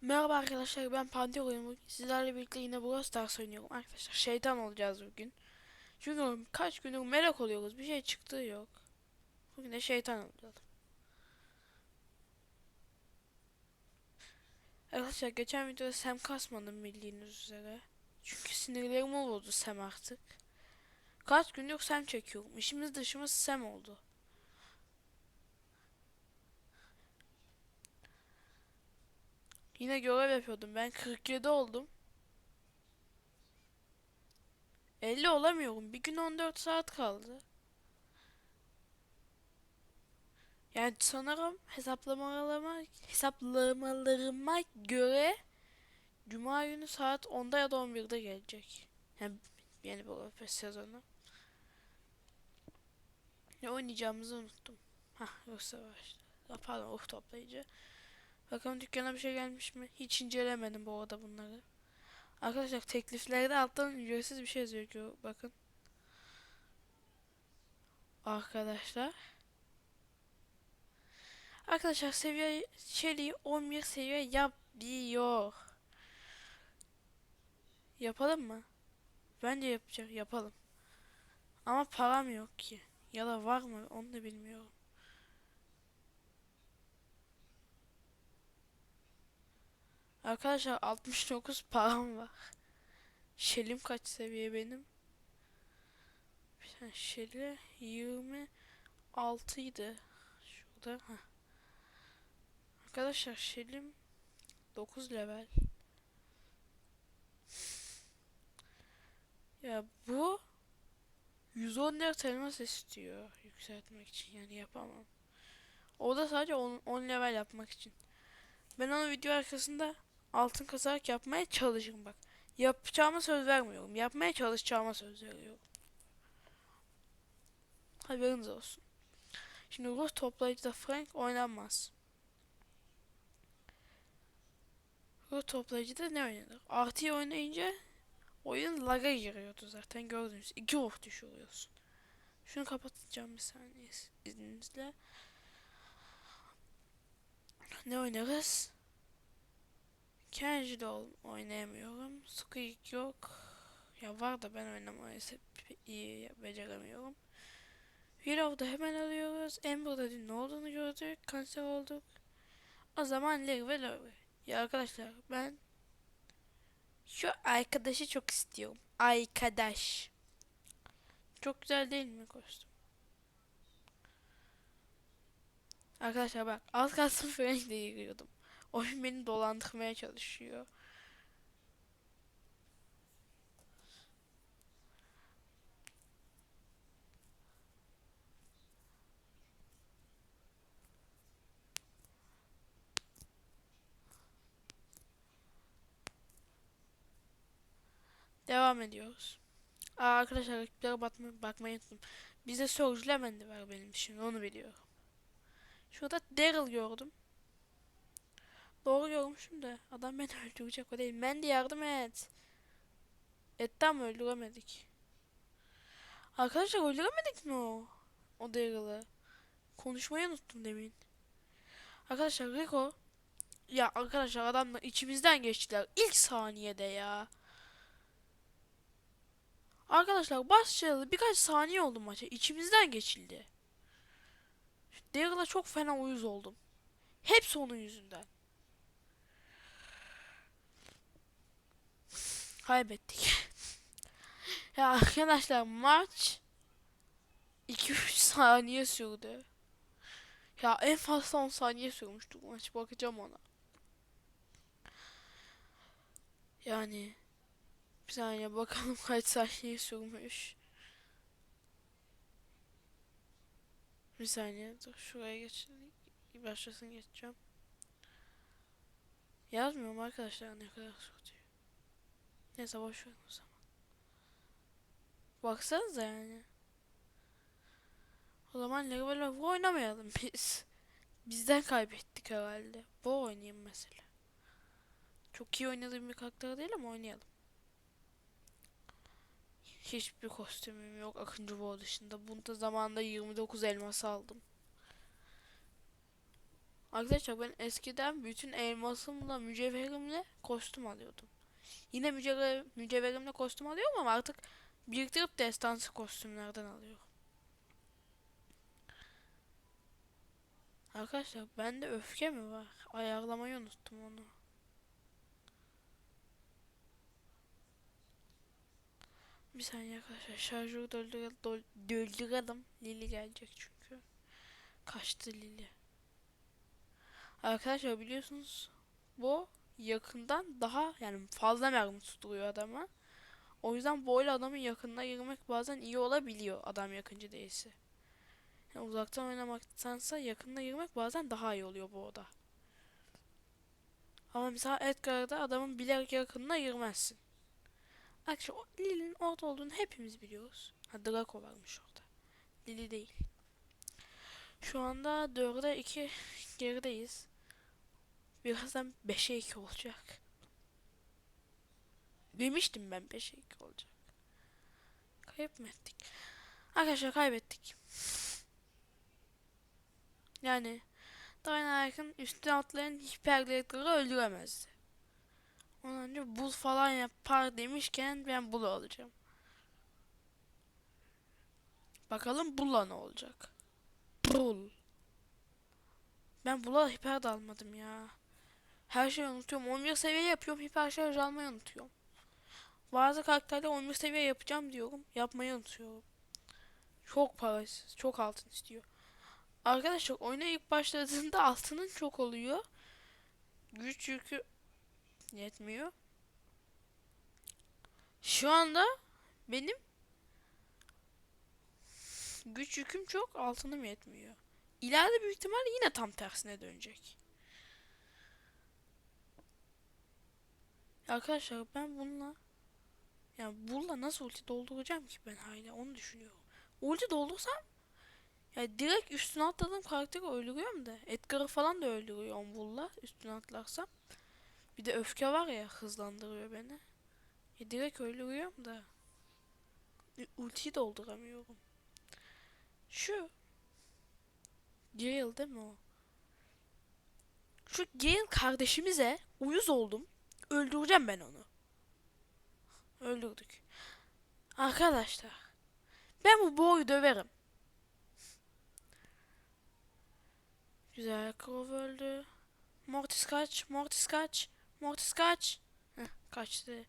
Merhaba arkadaşlar ben Pantheon bugün sizlerle birlikte yine Brawl Stars oynuyorum. Arkadaşlar şeytan olacağız bugün. Çünkü kaç gündür melek oluyoruz bir şey çıktığı yok. Bugün de şeytan olacağız. Arkadaşlar geçen videoda Sam kasmadım bildiğiniz üzere. Çünkü sinirlerim oldu Sam artık. Kaç gündür Sam çekiyorum işimiz dışımız Sam oldu Yine görev yapıyordum. Ben 47 oldum. 50 olamıyorum. Bir gün 14 saat kaldı. Yani sanırım hesaplamalarıma, hesaplamalarıma göre Cuma günü saat 10'da ya da 11'de gelecek. Yani yeni bir sezonu. Ne oynayacağımızı unuttum. Hah yoksa başladı. Pardon ruh toplayıcı. Bakalım dükkana bir şey gelmiş mi? Hiç incelemedim bu arada bunları. Arkadaşlar tekliflerde alttan ücretsiz bir şey yazıyor. Bakın. Arkadaşlar. Arkadaşlar seviye çeliği 11 seviye yapıyor. Yapalım mı? Bence yapacak. Yapalım. Ama param yok ki. Ya da var mı? Onu da bilmiyorum. Arkadaşlar 69 param var. Şelim kaç seviye benim? Bir tane şeli 26 idi. Şurada. Heh. Arkadaşlar şelim 9 level. Ya bu 114 elmas istiyor yükseltmek için yani yapamam. O da sadece 10, 10 level yapmak için. Ben onu video arkasında altın kazarak yapmaya çalışırım bak. Yapacağıma söz vermiyorum. Yapmaya çalışacağıma söz veriyorum. Haberiniz olsun. Şimdi ruh toplayıcıda Frank oynanmaz. Ruh toplayıcıda ne oynanır? Artıyı oynayınca oyun laga giriyordu zaten gördünüz. İki ruh düşürüyorsun. Şunu kapatacağım bir saniye izninizle. Ne oynarız? Kenji de oynayamıyorum. Squeak yok. Ya var da ben oynamayı iyi beceremiyorum. Willow'da hemen alıyoruz. Amber'da dün ne olduğunu gördük. Kanser olduk. O zaman Larry ve Larry. Ya arkadaşlar ben şu arkadaşı çok istiyorum. Arkadaş. Çok güzel değil mi kostüm? Arkadaşlar bak az kalsın Frank'le yürüyordum. Oyun beni dolandırmaya çalışıyor. Devam ediyoruz. Aa, arkadaşlar rakiplere bakma, bakmayı unuttum. Bizde Surge Lemon'di var benim için onu biliyorum. Şurada Daryl gördüm. Doğru görmüşüm de adam beni öldürecek o değil. Mandy yardım et. Etti ama öldüremedik. Arkadaşlar öldüremedik mi o? O Daryl'ı. Konuşmayı unuttum demin. Arkadaşlar Rico. Ya arkadaşlar adamlar içimizden geçtiler. ilk saniyede ya. Arkadaşlar başlayalı birkaç saniye oldu maça. İçimizden geçildi. Daryl'a çok fena uyuz oldum. Hepsi onun yüzünden. Kaybettik. ya arkadaşlar maç 2-3 saniye sürdü. Ya en fazla 10 saniye sürmüştü bu maç. Bakacağım ona. Yani bir saniye bakalım kaç saniye sürmüş. Bir saniye dur şuraya geç. Başlasın geçeceğim. Yazmıyorum arkadaşlar ne kadar sürdü. Neyse boş verin o zaman. Baksanıza yani. O zaman Level of oynamayalım biz. Bizden kaybettik herhalde. Bu oynayayım mesela. Çok iyi oynadığım bir karakter değil ama oynayalım. Hiçbir kostümüm yok Akıncı Bo dışında. Bunda zamanında 29 elmas aldım. Arkadaşlar ben eskiden bütün elmasımla mücevherimle kostüm alıyordum. Yine mücevher, mücevherimle kostüm alıyorum ama artık biriktirip destansı kostümlerden alıyorum. Arkadaşlar bende öfke mi var? Ayarlamayı unuttum onu. Bir saniye arkadaşlar şarjörü dolduralım, dol- dolduralım. Lili gelecek çünkü. Kaçtı Lili. Arkadaşlar biliyorsunuz bu yakından daha yani fazla mermi tutturuyor adama. O yüzden böyle adamın yakınına girmek bazen iyi olabiliyor adam yakıncı değilse. Yani uzaktan oynamaktansa yakınına girmek bazen daha iyi oluyor bu oda. Ama mesela Edgar'da adamın bilerek yakınına girmezsin. O Lili'nin orada olduğunu hepimiz biliyoruz. Ha Draco varmış orada. Lili değil. Şu anda 4'e 2 gerideyiz. Birazdan 5'e 2 olacak. Demiştim ben 5'e 2 olacak. Kayıp mı ettik? Arkadaşlar kaybettik. Yani Dynamite'ın üstüne atlayan hiperlektörü öldüremezdi. Ondan önce bul falan yapar demişken ben bulu alacağım. Bakalım bulla ne olacak. Bul. Ben bula hiper de almadım ya. Her şeyi unutuyorum. 11 seviye yapıyorum. Hiper şarj almayı unutuyorum. Bazı karakterler 11 seviye yapacağım diyorum. Yapmayı unutuyorum. Çok parasız. Çok altın istiyor. Arkadaşlar oyuna ilk başladığında altının çok oluyor. Güç yükü yetmiyor. Şu anda benim güç yüküm çok altınım yetmiyor. İleride büyük ihtimalle yine tam tersine dönecek. Arkadaşlar ben bununla yani bununla nasıl ulti dolduracağım ki ben hala onu düşünüyorum. Ulti doldursam ya direkt üstüne atladığım karakteri öldürüyorum da Edgar'ı falan da öldürüyorum bulla üstüne atlarsam. Bir de öfke var ya hızlandırıyor beni. Ya direkt öldürüyorum da e, ultiyi dolduramıyorum. Şu Gale değil mi o? Şu Gale kardeşimize uyuz oldum. Öldüreceğim ben onu. Öldürdük. Arkadaşlar. Ben bu boyu döverim. Güzel Krov öldü. Mortis kaç. Mortis kaç. Mortis kaç. Kaçtı.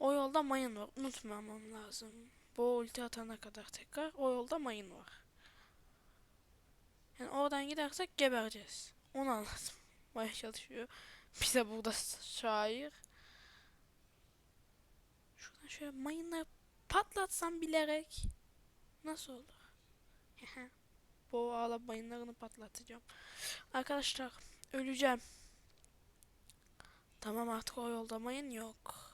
O yolda mayın var. Unutmamam lazım. Bu ulti atana kadar tekrar. O yolda mayın var. Yani oradan gidersek gebereceğiz. Onu anlatmaya çalışıyor. Bize burada şair. Şuradan şöyle mayınları patlatsam bilerek. Nasıl olur? Bu ağla mayınlarını patlatacağım. Arkadaşlar öleceğim. Tamam artık o yolda mayın yok.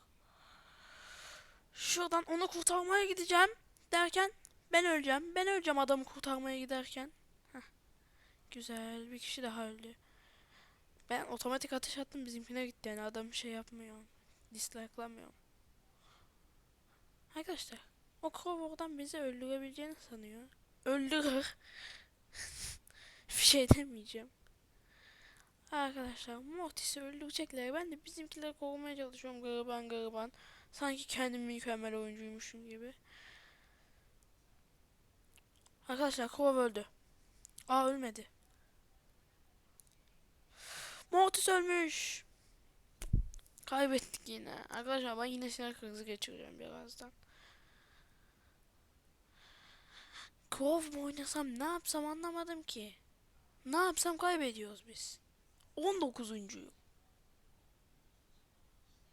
Şuradan onu kurtarmaya gideceğim derken ben öleceğim. Ben öleceğim adamı kurtarmaya giderken. Heh. Güzel bir kişi daha öldü. Ben otomatik ateş attım bizimkine gitti yani adam şey yapmıyor. Dislike'lamıyor. Arkadaşlar o Crow oradan bizi öldürebileceğini sanıyor. Öldürür. bir şey demeyeceğim. Arkadaşlar Mortis'i öldürecekler. Ben de bizimkileri kovmaya çalışıyorum gariban gariban. Sanki kendim mükemmel oyuncuymuşum gibi. Arkadaşlar Crow öldü. Aa ölmedi. Mortis ölmüş. Kaybettik yine. Arkadaşlar ben yine sinir krizi geçireceğim birazdan. Crow mu oynasam ne yapsam anlamadım ki. Ne yapsam kaybediyoruz biz. 19'uncuyum.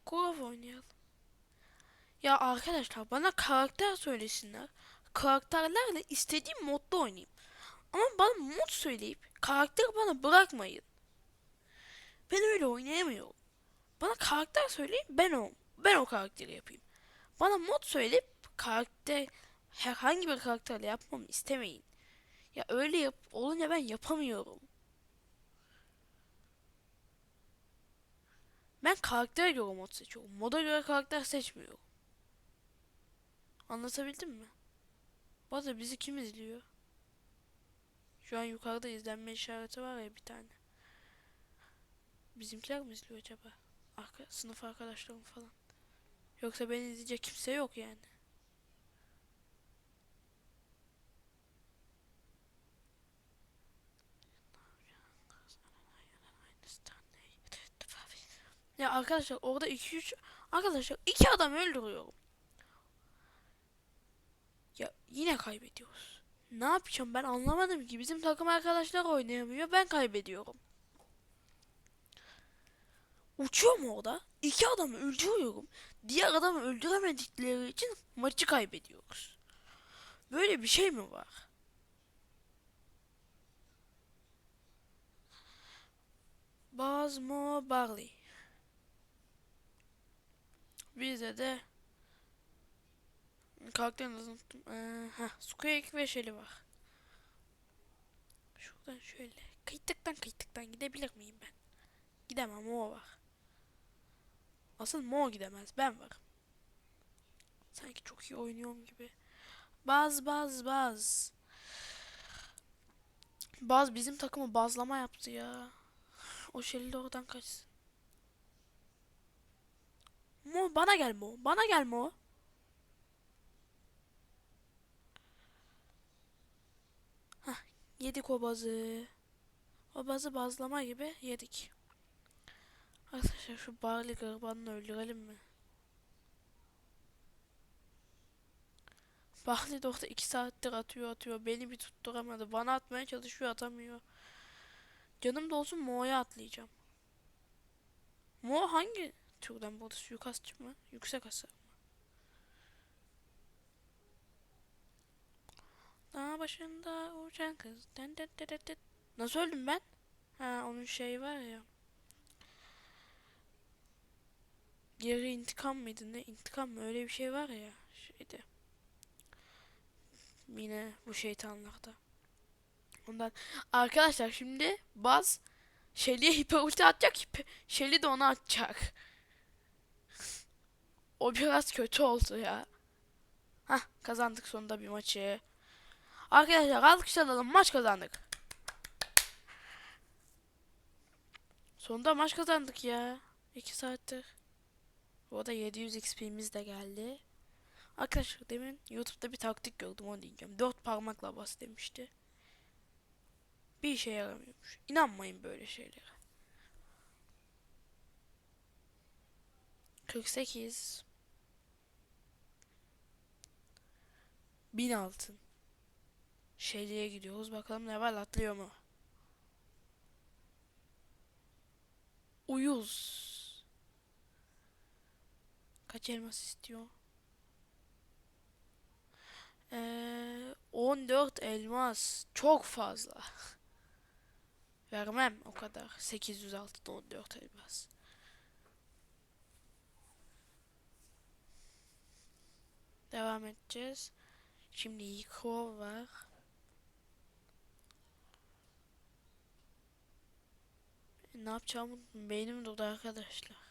Crow oynayalım. Ya arkadaşlar bana karakter söylesinler. Karakterlerle istediğim modda oynayayım. Ama bana mod söyleyip karakteri bana bırakmayın. Ben öyle oynayamıyorum. Bana karakter söyleyin ben o ben o karakteri yapayım. Bana mod söyleyip karakter herhangi bir karakterle yapmamı istemeyin. Ya öyle yap olunca ben yapamıyorum. Ben karaktere göre mod seçiyorum. Moda göre karakter seçmiyorum. Anlatabildim mi? Arada bizi kim izliyor? Şu an yukarıda izlenme işareti var ya bir tane. Bizimkiler mi izliyor acaba? Arka, sınıf arkadaşlarım falan. Yoksa beni izleyecek kimse yok yani. Ya arkadaşlar orada 2-3 arkadaşlar iki adam öldürüyorum. Ya yine kaybediyoruz. Ne yapacağım ben anlamadım ki. Bizim takım arkadaşlar oynayamıyor. Ben kaybediyorum. Uçuyorum orada. İki adamı öldürüyorum. Diğer adamı öldüremedikleri için maçı kaybediyoruz. Böyle bir şey mi var? Bazmo Barley. Bize de karakterini unuttum. Ee, heh, ve Shelly var. Şuradan şöyle kıytıktan kıytıktan gidebilir miyim ben? Gidemem o var. Asıl Mo gidemez ben varım. Sanki çok iyi oynuyorum gibi. Baz baz baz. Baz bizim takımı bazlama yaptı ya. O Shelly de oradan kaçsın. Mo bana gel Mo. Bana gel Mo. Hah yedik o bazı. O bazı bazlama gibi yedik. Arkadaşlar şu Barley garibanını öldürelim mi? Barley de orada 2 saattir atıyor atıyor. Beni bir tutturamadı. Bana atmaya çalışıyor atamıyor. Canım da olsun Mo'ya atlayacağım. Mo hangi türden burada suikastçı mı? Yüksek hasar mı? Dağ başında uçan kız. Nasıl öldüm ben? Ha onun şeyi var ya. Geri intikam mıydı ne? İntikam mı? Öyle bir şey var ya. Şeyde. Yine bu şeytanlarda. Ondan arkadaşlar şimdi Baz Shelly'e hiper ulti atacak. Hiper, Shelly de ona atacak. O biraz kötü oldu ya. Hah kazandık sonunda bir maçı. Arkadaşlar alkışlayalım maç kazandık. Sonunda maç kazandık ya. 2 saattir. Bu arada 700 XP'miz de geldi. Arkadaşlar demin YouTube'da bir taktik gördüm onu diyeceğim. Dört parmakla bas demişti. Bir işe yaramıyormuş. İnanmayın böyle şeylere. 48 Bin altın. Şeli'ye gidiyoruz. Bakalım var atlıyor mu? Uyuz. Kaç elmas istiyor? Ee, 14 elmas. Çok fazla. Vermem o kadar. 806'da 14 elmas. Devam edeceğiz. Şimdi Yiko var. Ne yapacağımı. Beynim durdu arkadaşlar.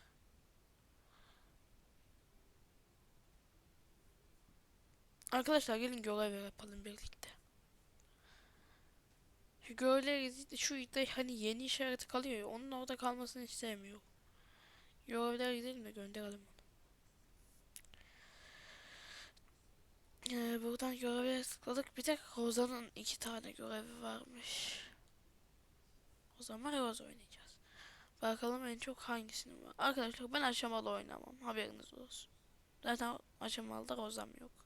Arkadaşlar gelin görev yapalım birlikte. Şu görevler şu da hani yeni işareti kalıyor ya onun orada kalmasını istemiyorum. Görevler gidelim de gönderelim onu. Ee, buradan görevlere tıkladık. Bir tek Roza'nın iki tane görevi varmış. O zaman Roza oynayacağız. Bakalım en çok hangisinin var. Arkadaşlar ben aşamalı oynamam. Haberiniz olsun. Zaten aşamalıda Roza'm yok.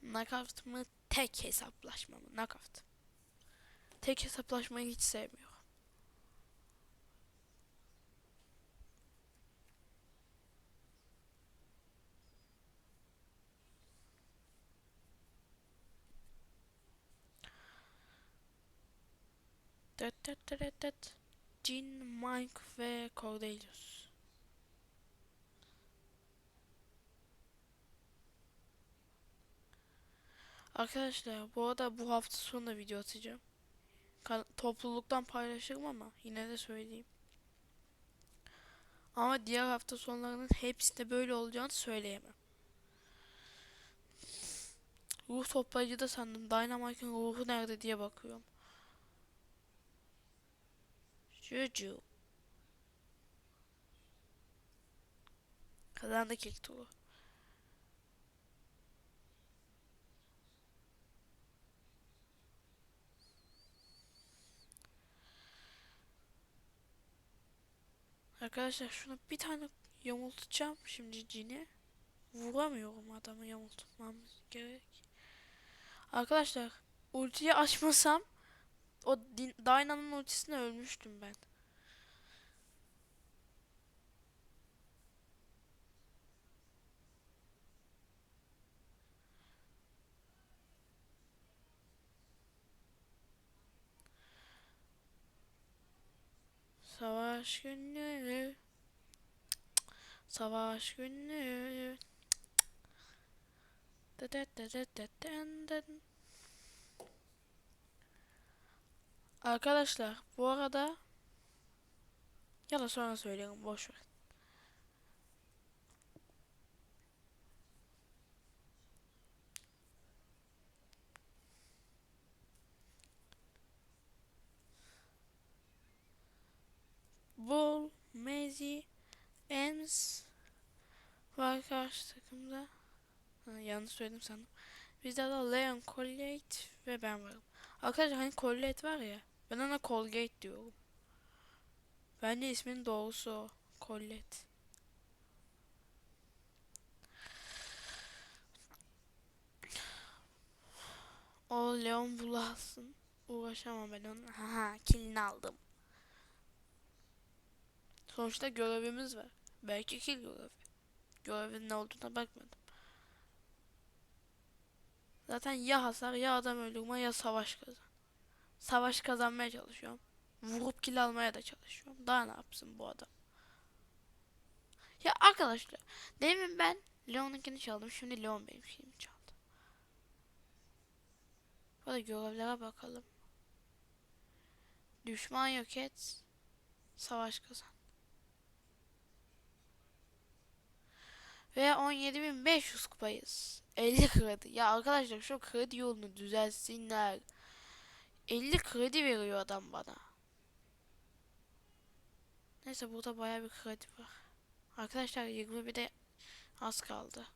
Knockout mı? Tek hesaplaşma mı? Knockout. Tek hesaplaşmayı hiç sevmiyorum. Dıt dıt dıt dıt. Jean, Mike ve Cordelius. Arkadaşlar bu arada bu hafta sonu da video atacağım. Kan- topluluktan paylaşırım ama yine de söyleyeyim. Ama diğer hafta sonlarının hepsinde böyle olacağını söyleyemem. Ruh toplayıcı da sandım. Dynamite'ın ruhu nerede diye bakıyorum. Juju. Kazandık ilk turu. Arkadaşlar şuna bir tane yamultacağım şimdi cini. Vuramıyorum adamı yamultmam gerek. Arkadaşlar ultiyi açmasam o Dyna'nın ultisine ölmüştüm ben. Savaş günü. Savaş günü. Arkadaşlar bu arada ya da sonra söylerim boş. Bull, Maisie, Ems var karşı takımda. Ha, yanlış söyledim sandım. Bizde de Leon, Colgate ve ben varım. Arkadaşlar hani Colgate var ya. Ben ona Colgate diyorum. Bence isminin doğrusu o. Colgate. O Leon bulasın. Uğraşamam ben onun. Haha kilini aldım. Sonuçta görevimiz var. Belki kill görevi. Görevin ne olduğuna bakmadım. Zaten ya hasar ya adam öldürme ya savaş kazan. Savaş kazanmaya çalışıyorum. Vurup kill almaya da çalışıyorum. Daha ne yapsın bu adam? Ya arkadaşlar demin ben Leon'unkini çaldım. Şimdi Leon benimkini çaldı. Burada görevlere bakalım. Düşman yok et. Savaş kazan. Ve 17.500 kupayız. 50 kredi. Ya arkadaşlar şu kredi yolunu düzelsinler. 50 kredi veriyor adam bana. Neyse burada baya bir kredi var. Arkadaşlar 21 de az kaldı.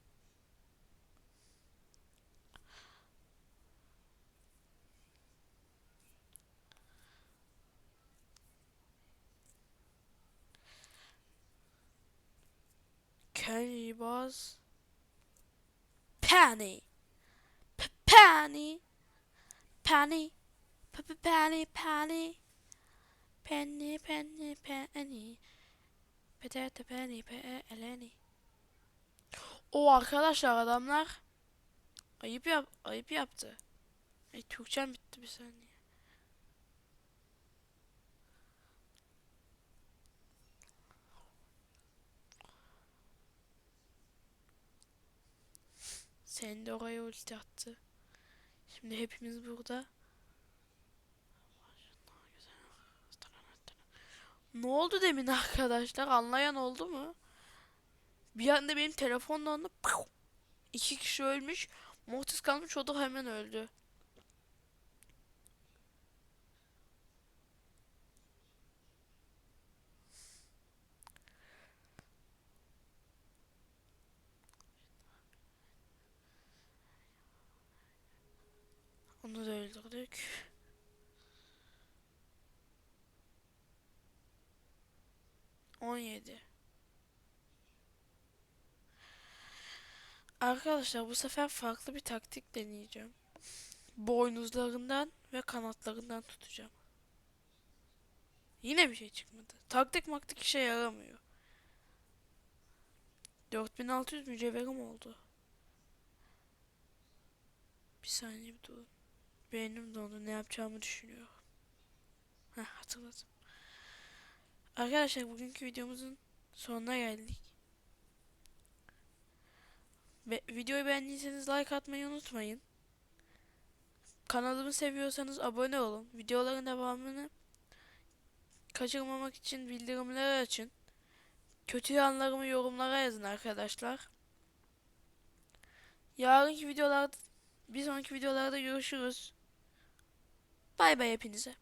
Kenny Boss. Penny. P penny. Penny. P penny penny. Penny penny penny. Pedete penny pe eleni. O arkadaşlar adamlar ayıp yap ayıp yaptı. Ay Türkçem bitti bir saniye. Sen de oraya ulti attı. Şimdi hepimiz burada. Ne oldu demin arkadaşlar? Anlayan oldu mu? Bir anda benim pıf! iki kişi ölmüş. Mortis kalmış o da hemen öldü. Onu da öldürdük. On yedi. Arkadaşlar bu sefer farklı bir taktik deneyeceğim. Boynuzlarından ve kanatlarından tutacağım. Yine bir şey çıkmadı. Taktik maktik işe yaramıyor. 4600 mücevherim oldu. Bir saniye bir durun. Beynim dondu. Ne yapacağımı düşünüyorum. Heh hatırladım. Arkadaşlar bugünkü videomuzun sonuna geldik. Ve videoyu beğendiyseniz like atmayı unutmayın. Kanalımı seviyorsanız abone olun. Videoların devamını kaçırmamak için bildirimleri açın. Kötü yanlarımı yorumlara yazın arkadaşlar. Yarınki videolarda bir sonraki videolarda görüşürüz. Bay bay hepinize.